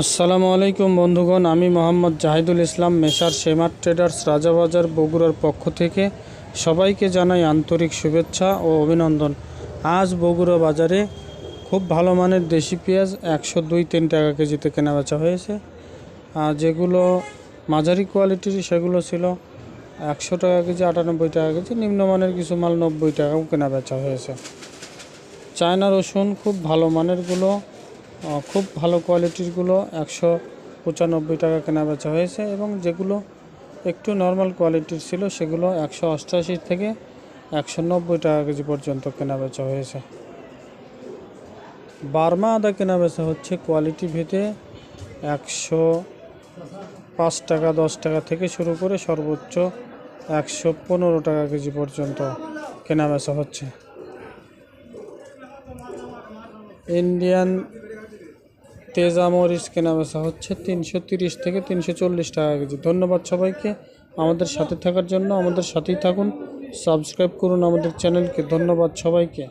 আসসালামু আলাইকুম বন্ধুগণ, আমি মোহাম্মদ জাহিদুল ইসলাম, মেসার সেমার ট্রেডার্স, রাজাবাজার, বগুড়ার পক্ষ থেকে সবাইকে জানাই আন্তরিক শুভেচ্ছা ও অভিনন্দন। আজ বগুড়া বাজারে খুব ভালো মানের দেশি পেঁয়াজ একশো দুই তিন টাকা কেজিতে কেনা বেচা হয়েছে। আর যেগুলো মাঝারি কোয়ালিটির, সেগুলো ছিল একশো টাকা কেজি, আটানব্বই টাকা কেজি, নিম্নমানের কিছু মাল নব্বই টাকাও কেনা বেচা হয়েছে। চায়না রসুন খুব ভালো মানেরগুলো খুব ভালো কোয়ালিটিরগুলো একশো পঁচানব্বই টাকা কেনা বেচা হয়েছে এবং যেগুলো একটু নর্মাল কোয়ালিটির ছিল সেগুলো একশো অষ্টআশি থেকে একশো নব্বই টাকা কেজি পর্যন্ত কেনা বেচা হয়েছে। বার্মা আদা কেনা বেচা হচ্ছে কোয়ালিটি ভেদে একশো পাঁচ টাকা, দশ টাকা থেকে শুরু করে সর্বোচ্চ একশো পনেরো টাকা কেজি পর্যন্ত কেনা বেচা হচ্ছে। ইন্ডিয়ান তেজা মরিচ কেনা বেচা হচ্ছে তিনশো তিরিশ থেকে তিনশো চল্লিশ টাকা কেজি। ধন্যবাদ সবাইকে। আমাদের সাথে থাকার জন্য আমাদের সাথেই থাকুন। সাবস্ক্রাইব করুন আমাদের চ্যানেলকে। ধন্যবাদ সবাইকে।